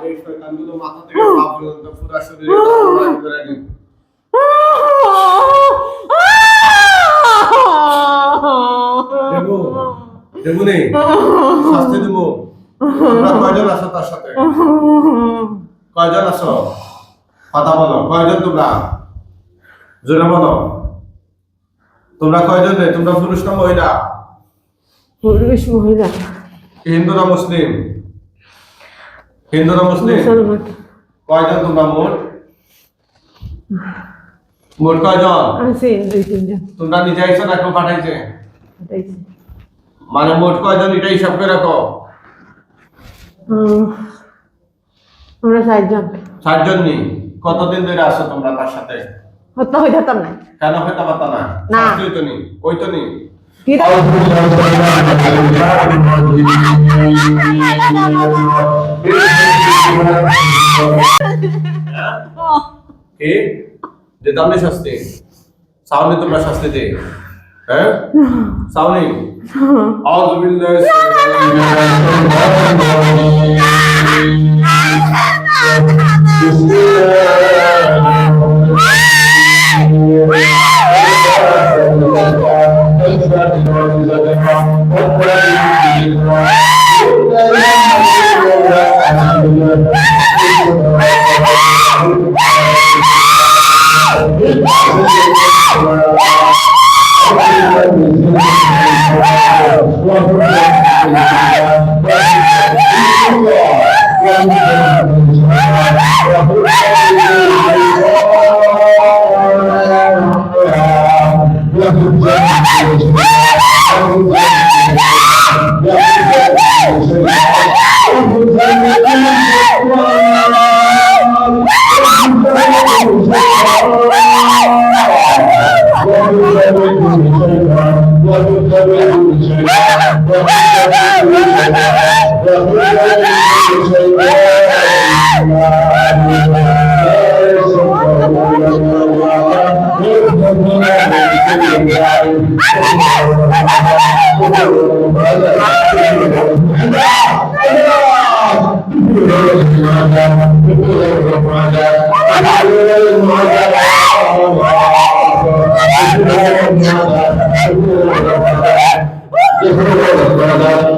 এই শয়তানগুলো মাথা থেকে পা পর্যন্ত পুরা শরীরে কামড় করে দিন। দেবো দেবো শাস্তি দেবো। তোমরা কয়জন আছো তার সাথে? কয়জন আছো? কথা বলো কয়জন তোমরা? জোরে বলো। তোমরা কয়জন রে? তোমরা পুরুষ না মহিলা? পুরুষ মহিলা। হিন্দু না মুসলিম? হিন্দু না মুসলিম? কয়জন তোমরা মোট? মোট কয়জন? তোমরা নিজে আইছো না কেউ পাঠাইছে? পাঠাইছে। মানে মোট কয়জন এটা হিসাব করে রাখো আমরা চারজন। ষাটজন নি কতদিন ধরে আসো তোমরা তার সাথে? হত্যা হয়ে যেতাম না। কেন হইতে পারতা না? না। শাস্তি হইতো নি ওই তো নি তা- দামে শাস্তি? সাউনি তোমরা শাস্তি দে He? Savunayım. Ağzı billahi. আন্না গো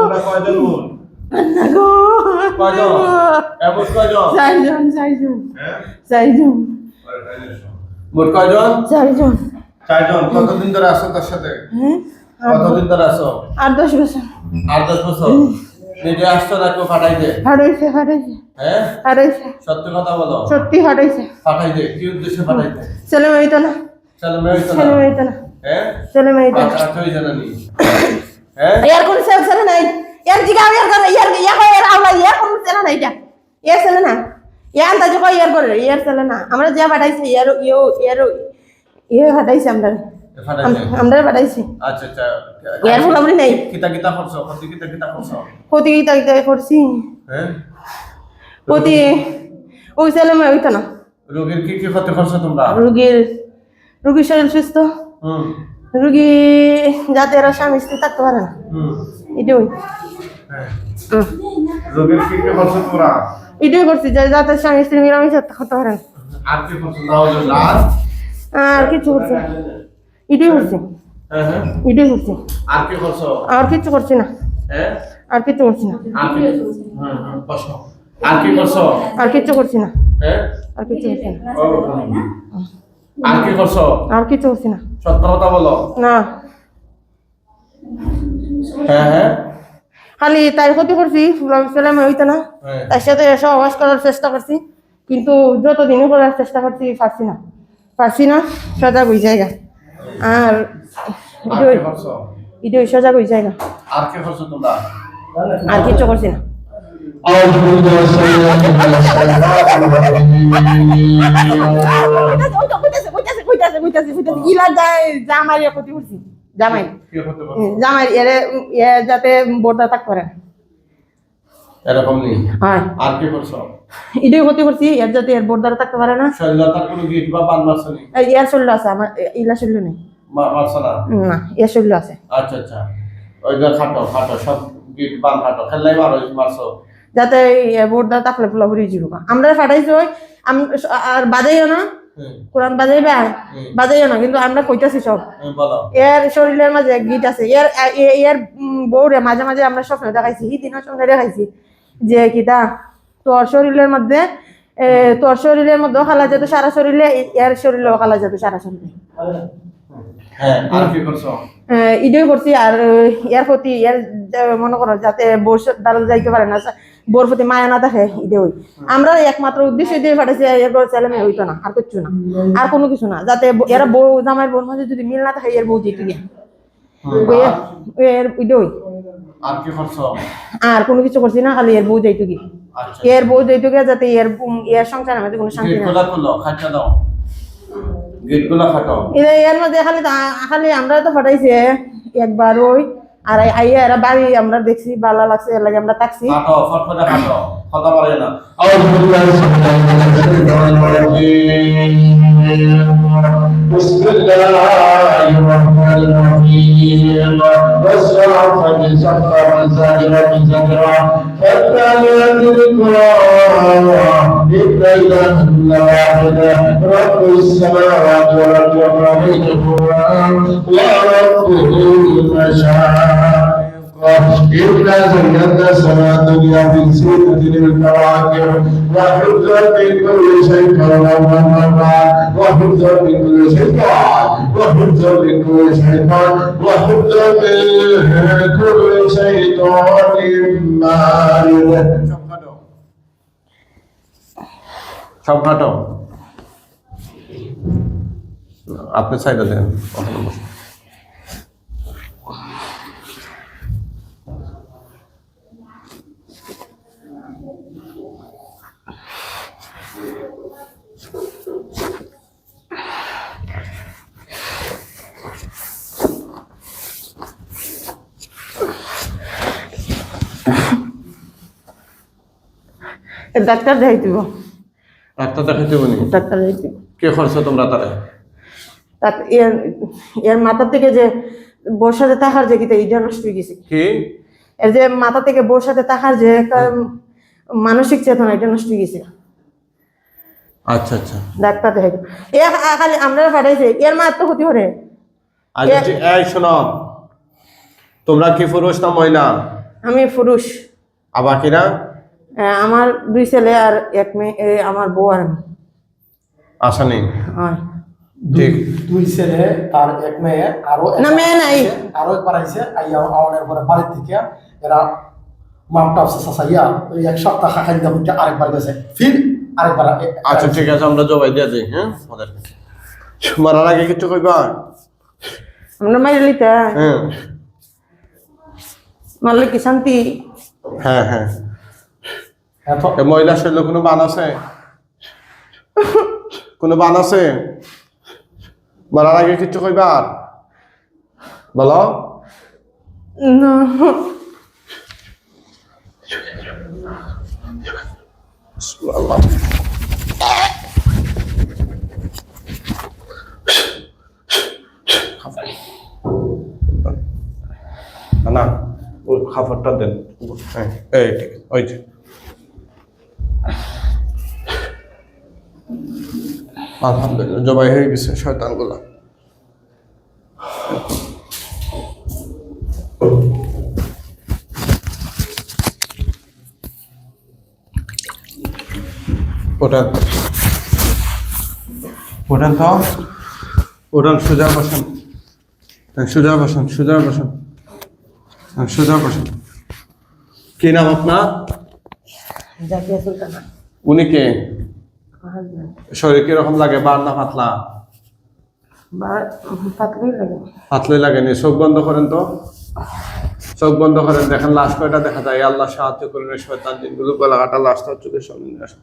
তোমরা কয়জন মোট মোট কয়জন? চারজন। চারজন। কতদিন ধরে আসো তার সাথে? কতদিন ধরে আসো আট দশ বছর। আট দশ বছর? নিজে আসছো না কেউ পাঠাই দে হারাইছে হারাইছে। হ্যাঁ? হারাইছে। সত্যি কথা বলো। সত্যি হারাইছে। পাঠাই দে কি উদ্দেশ্যে পাঠাই দে ছেলে মেয়ে তো না। ছেলে মেয়ে হইতো না? ছেলে মেয়ে তো না। হ্যাঁ? ছেলে মেয়ে তো না। বাচ্চা কাচ্চা হইছে না নি। হ্যাঁ? ইয়ার কোন ছেলে নাই। ইয়ার জিগা ইয়ার ইয়ার ইয়া ইয়ার আওলা ইয়ার কোন ছেলে নাই এটা। ইয়ার ছেলে না। ইয়া আন্তা যে কয় ইয়ার করে ইয়ার ছেলে না। আমরা যা পাঠাইছে ইয়ার ইয়ো ইয়ার ইয়ে পাঠাইছে আমরা আমরা পাঠাইছি। আচ্ছা আচ্ছা। ইয়ার ফুলাবলি নাই। কিতা কিতা করছ কত কিতা কিতা করছ প্রতি গীতা গীতা করছি হ্যাঁ? প্রতি ওই ছেলে মেয়ে হইতো না। রোগীর কি কি ক্ষতি করছ তোমরা? রুগীর রুগীর শরীর সুস্থ। হুম। রুগী যাতে এরা স্বামী স্ত্রী থাকতে পারে না। হুম। এটাই। হ্যাঁ। রোগীর কি কি করছ তোমরা? এটাই করছি যে যাতে স্বামী স্ত্রী মিলামিশা থাকতে পারে না আর কি করছ নাও লাস্ট? আর কিছু করছি। এটাই করছি। হ্যাঁ হ্যাঁ। এটাই করছি। আর কি করছ? আর কিছু করছি না। হ্যাঁ? আর কিছু করছি না। আর কি? হুম হুম বসো। আর কি করছ? আর কিছু করছি না। হ্যাঁ? আর কিছু হচ্ছে না। আর কি করছ? আর কিছু হচ্ছে না। সত্য কথা বলো। না। হ্যাঁ হ্যাঁ। খালি তাই ক্ষতি করছি ফেলে হইতো না তার সাথে এসব আওয়াজ করার চেষ্টা করছি কিন্তু যতদিনও করার চেষ্টা করছি পারছি না পারছি না সজাগ হয়ে যায় আর এটা সজাগ হয়ে যায় আর কিছু করছি না ইলা যায় যা মারিয়া ক্ষতি করছি জামাই। জামাই এরে এ যাতে বোর্ডা থাক করে এরকম নেই। হয়। আর কি করছ? এটাই ক্ষতি করছি এর যাতে এর বোর্ডার থাকতে পারে না। শৈলতার কোনো গিট বা পান মারছো নি? এর শরীর আছে আমার ইলা শরীর নেই। মা- মারছো না? না এর শরীর আছে। আচ্ছা আচ্ছা। ওই যে খাটো খাটো সব গিট বান খাটো খেললাই মারো মারছো। যাতে থাকলে জীবকা আমরা ফাটাইছি ওই আর বাজাইও না। কোরআন বাজাইবা? হুম। বাজাইও না কিন্তু আমরা কইতাছি সব। বলো এর শরীরের মাঝে গিট আছে। এর এর বউরে মাঝে মাঝে আমরা স্বপ্ন দেখাইছি এই দিনও স্বপ্ন দেখাইছি যে কিটা তোর শরীরের মধ্যে তোর শরীরের মধ্যে খালা যেত সারা শরীরে এর শরীরেও খালা যেত সারা শরীরে। হ্যাঁ আর কি করছ? ইডিও করছি আর এর প্রতি এর মনে করো যাতে বোর দ্বারা যাইতে পারে না বোর প্রতি মায়া না দেখে ইডে হই। আমরা একমাত্র উদ্দেশ্য দিয়ে ফাটাইছি এর বড় ছেলে মেয়ে হইতো না আর কিচ্ছু না। আর কোনো কিছু না যাতে এরা বউ জামাইয়ের বোর মাঝে যদি মিল না থাকে এর বউ যেতে গিয়ে। এর ইডে হই। আর কোনো কিছু করছি না খালি এর বউ যাইতো কি আচ্ছা। এর বউ যাইতো গিয়ে যাতে এর এর সংসারের মধ্যে কোনো শান্তি না খাটা। এর মধ্যে খালি খালি আমরা তো ফাটাইছে একবার ওই আর আইয়া এরা বাড়ি আমরা দেখছি ভালো লাগছে এর লাগে আমরা তাকছি খাটো ফটফটে খাটো কথা পারে না أعوذ بالله السميع العليم من الشيطان الرجيم بسم الله الرحمن الرحيم والصراط بسقر والزاجرة زجرا فالتاليات ذكرا إن إله إلا واحد رب السماوات والأرض وما بينهما ورب المشارق إنا زينا السماء الدنيا بزينة للكواكب وحفظا من كل شيطان ومرة وحفظا من كل شيطان وحفظا من كل شيطان وحفظا من كل شيطان مارد সব খাটো সব খাটো আপনি সাইডে দেন ডাক্তার দেখাই দিব ডাক্তার দেখাইতে বলি ডাক্তার দেখাই দিব কে করছ তোমরা তারে তার এর এর মাথা থেকে যে বোর সাথে তাহার যে কিতা ইটা নষ্ট হয়ে গেছে। কি? এর যে মাথা থেকে বোর সাথে তাহার যে মানসিক চেতনা এটা নষ্ট হয়ে গেছে। আচ্ছা আচ্ছা। ডাক্তার দেখাই এ খালি আমরা পাঠাইছে এর মা তো ক্ষতি করে। এই শোনো তোমরা কি পুরুষ না মহিলা? আমি পুরুষ। আবার কিনা আহ, আমার দুই ছেলে আর এক মেয়ে এ, আমার বউ আর আমি। আশা নেই। হয়। ঠিক দুই ছেলে আর এক মেয়ে আরও না, মেয়ে নাই। আরও একবার আইছে আইয়া আওয়ানোর পরে বাড়ির থেকে এরা মামটা আছে সাসাইয়া ওই এক সপ্তাহ খাখাই আরেকবার গেছে। ফির আরেকবার আচ্ছা ঠিক আছে আমরা জবাই দিয়ে দিই হ্যাঁ? ওদেরকে মারার আগে কিছু কইবা? আমরা হ্যাঁ? মারলে কি শান্তি? হ্যাঁ হ্যাঁ। এত এ মহিলা শরীরে কোনো বান আছে? কোনো বান আছে? মারার আগে কিছু কইবা? বলো? না। না ওই খাবারটা দেন। হ্যাঁ এই ঠিক ওই যে। আলহামদুলিল্লাহ জবাই হয়ে গেছে শয়তানগুলা। ওঠেন ওঠেন তো ওঠেন সোজা বসেন। হ্যাঁ, সোজা বসেন সোজা বসেন। হ্যাঁ, সোজা বসেন। কি নাম আপনার? উনি কে? শরীর কীরকম লাগে বার না পাতলা? পাতলাই লাগে। লাগেনি চোখ বন্ধ করেন তো? চোখ বন্ধ করেন। দেখেন লাশ কয়টা দেখা যায়। আল্লাহ সাহায্য করেন শয়তান দিনগুলো গলা কাটা লাশটা চোখের সামনে নিয়ে আসেন